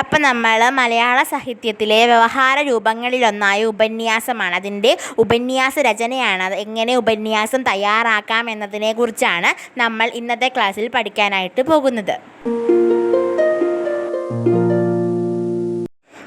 അപ്പം നമ്മൾ മലയാള സാഹിത്യത്തിലെ വ്യവഹാര രൂപങ്ങളിലൊന്നായ ഉപന്യാസമാണ്. അതിന്റെ ഉപന്യാസ രചനയാണ്. അത് എങ്ങനെ ഉപന്യാസം തയ്യാറാക്കാം എന്നതിനെക്കുറിച്ചാണ് നമ്മൾ ഇന്നത്തെ ക്ലാസ്സിൽ പഠിക്കാനായിട്ട് പോകുന്നത്.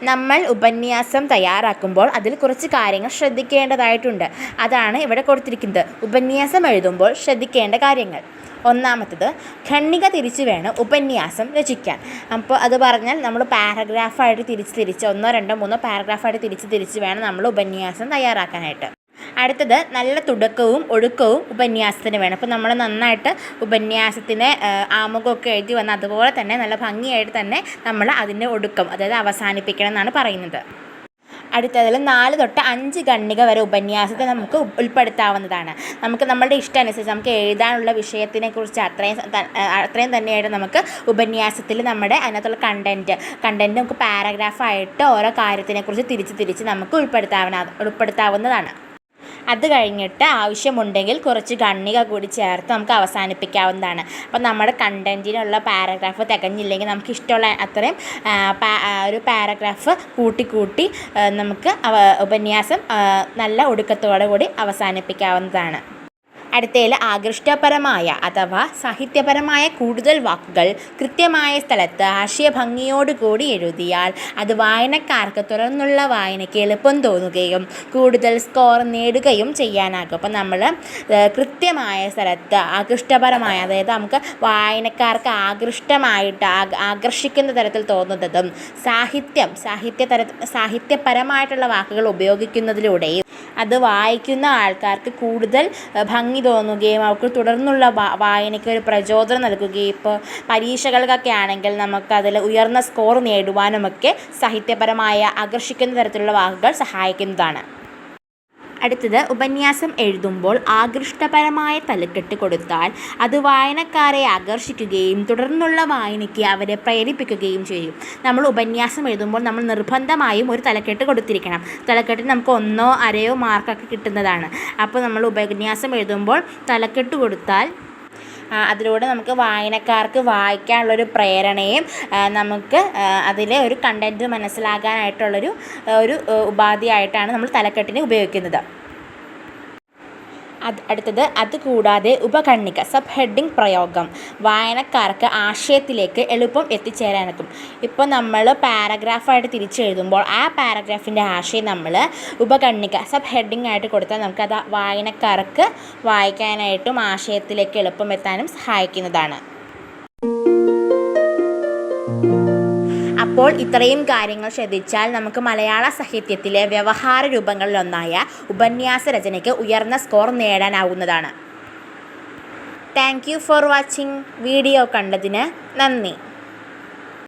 നമ്മൾ ഉപന്യാസം തയ്യാറാക്കുമ്പോൾ അതിൽ കുറച്ച് കാര്യങ്ങൾ ശ്രദ്ധിക്കേണ്ടതായിട്ടുണ്ട്. അതാണ് ഇവിടെ കൊടുത്തിരിക്കുന്നത്. ഉപന്യാസം എഴുതുമ്പോൾ ശ്രദ്ധിക്കേണ്ട കാര്യങ്ങൾ. ഒന്നാമത്തത് ഖണ്ഡിക തിരിച്ച് വേണം ഉപന്യാസം രചിക്കാൻ. അപ്പോൾ അത് പറഞ്ഞാൽ നമ്മൾ പാരഗ്രാഫായിട്ട് തിരിച്ച് തിരിച്ച് ഒന്നോ രണ്ടോ മൂന്നോ പാരഗ്രാഫായിട്ട് തിരിച്ച് തിരിച്ച് വേണം നമ്മൾ ഉപന്യാസം തയ്യാറാക്കാനായിട്ട്. അടുത്തത് നല്ല തുടക്കവും ഒഴുക്കവും ഉപന്യാസത്തിന് വേണം. അപ്പോൾ നമ്മൾ നന്നായിട്ട് ഉപന്യാസത്തിന് ആമുഖമൊക്കെ എഴുതി വന്ന് അതുപോലെ തന്നെ നല്ല ഭംഗിയായിട്ട് തന്നെ നമ്മൾ അതിന്റെ ഒടുക്കം അതായത് അവസാനിപ്പിക്കണം എന്നാണ് പറയുന്നത്. അടുത്തതിൽ നാല് തൊട്ട് അഞ്ച് ഖണ്ഡിക വരെ ഉപന്യാസത്തെ നമുക്ക് ഉൾപ്പെടുത്താവുന്നതാണ്. നമുക്ക് നമ്മളുടെ ഇഷ്ടമനുസരിച്ച് നമുക്ക് എഴുതാനുള്ള വിഷയത്തിനെക്കുറിച്ച് അത്രയും അത്രയും തന്നെയായിട്ട് നമുക്ക് ഉപന്യാസത്തിൽ നമ്മുടെ അതിനകത്തുള്ള കണ്ടന്റ് കണ്ടന്റ് നമുക്ക് പാരഗ്രാഫായിട്ട് ഓരോ കാര്യത്തിനെക്കുറിച്ച് തിരിച്ച് തിരിച്ച് നമുക്ക് ഉൾപ്പെടുത്താവുന്ന ഉൾപ്പെടുത്താവുന്നതാണ്. അത് കഴിഞ്ഞിട്ട് ആവശ്യമുണ്ടെങ്കിൽ കുറച്ച് കണ്ണിക കൂടി ചേർത്ത് നമുക്ക് അവസാനിപ്പിക്കാവുന്നതാണ്. അപ്പോൾ നമ്മുടെ കണ്ടന്റിനുള്ള പാരഗ്രാഫ് തികഞ്ഞില്ലെങ്കിൽ നമുക്ക് ഇഷ്ടമുള്ള അത്രയും ഒരു പാരഗ്രാഫ് കൂട്ടി കൂട്ടി നമുക്ക് ഉപന്യാസം നല്ല ഒടുക്കത്തോടു കൂടി അവസാനിപ്പിക്കാവുന്നതാണ്. അടുത്തതിൽ ആകൃഷ്ടപരമായ അഥവാ സാഹിത്യപരമായ കൂടുതൽ വാക്കുകൾ കൃത്യമായ സ്ഥലത്ത് ആശയഭംഗിയോടുകൂടി എഴുതിയാൽ അത് വായനക്കാർക്ക് തുറന്നുള്ള വായനയ്ക്ക് എളുപ്പം തോന്നുകയും കൂടുതൽ സ്കോർ നേടുകയും ചെയ്യാനാകും. അപ്പം നമ്മൾ കൃത്യമായ സ്ഥലത്ത് ആകൃഷ്ടപരമായ അതായത് നമുക്ക് വായനക്കാർക്ക് ആകൃഷ്ടമായിട്ട് ആകർഷിക്കുന്ന തരത്തിൽ തോന്നുന്നതും സാഹിത്യം സാഹിത്യ തര സാഹിത്യപരമായിട്ടുള്ള വാക്കുകൾ ഉപയോഗിക്കുന്നതിലൂടെയും അത് വായിക്കുന്ന ആൾക്കാർക്ക് കൂടുതൽ ഭംഗി തോന്നുകയും അവർക്ക് തുടർന്നുള്ള വായനയ്ക്ക് ഒരു പ്രചോദനം നൽകുകയും ഇപ്പോൾ പരീക്ഷകൾക്കൊക്കെ ആണെങ്കിൽ നമുക്കതിൽ ഉയർന്ന സ്കോർ നേടുവാനുമൊക്കെ സാഹിത്യപരമായ ആകർഷിക്കുന്ന തരത്തിലുള്ള വാക്കുകൾ സഹായിക്കുന്നതാണ്. അടുത്തത് ഉപന്യാസം എഴുതുമ്പോൾ ആകൃഷ്ടപരമായ തലക്കെട്ട് കൊടുത്താൽ അത് വായനക്കാരെ ആകർഷിക്കുകയും തുടർന്നുള്ള വായനയ്ക്ക് അവരെ പ്രേരിപ്പിക്കുകയും ചെയ്യും. നമ്മൾ ഉപന്യാസം എഴുതുമ്പോൾ നമ്മൾ നിർബന്ധമായും ഒരു തലക്കെട്ട് കൊടുത്തിരിക്കണം. തലക്കെട്ടിന് നമുക്ക് ഒന്നോ അരയോ മാർക്കൊക്കെ കിട്ടുന്നതാണ്. അപ്പോൾ നമ്മൾ ഉപന്യാസം എഴുതുമ്പോൾ തലക്കെട്ട് കൊടുത്താൽ അതിലൂടെ നമുക്ക് വായനക്കാർക്ക് വായിക്കാനുള്ളൊരു പ്രേരണയും നമുക്ക് അതിലെ ഒരു കണ്ടന്റ് മനസ്സിലാക്കാനായിട്ടുള്ളൊരു ഒരു ഉപാധിയായിട്ടാണ് നമ്മൾ തലക്കെട്ടിനെ ഉപയോഗിക്കുന്നത്. അടുത്തത് അതുകൂടാതെ ഉപകണ്ണിക സബ് ഹെഡിങ് പ്രയോഗം. വായനക്കാർക്ക് ആശയത്തിലേക്ക് എളുപ്പം എത്തിച്ചേരാനൊക്കും ഇപ്പോൾ നമ്മൾ പാരഗ്രാഫായിട്ട് തിരിച്ചെഴുതുമ്പോൾ ആ പാരഗ്രാഫിന്റെ ആശയം നമ്മൾ ഉപകണ്ണിക സബ് ഹെഡിങ് ആയിട്ട് കൊടുത്താൽ നമുക്കത് വായനക്കാർക്ക് വായിക്കാനായിട്ടും ആശയത്തിലേക്ക് എളുപ്പം എത്താനും സഹായിക്കുന്നതാണ്. അപ്പോൾ ഇത്രയും കാര്യങ്ങൾ ശ്രദ്ധിച്ചാൽ നമുക്ക് മലയാള സാഹിത്യത്തിലെ വ്യവഹാര രൂപങ്ങളിലൊന്നായ ഉപന്യാസ രചനയ്ക്ക് ഉയർന്ന score നേടാനാവുന്നതാണ്. Thank you for watching video കണ്ടതിന് നന്ദി.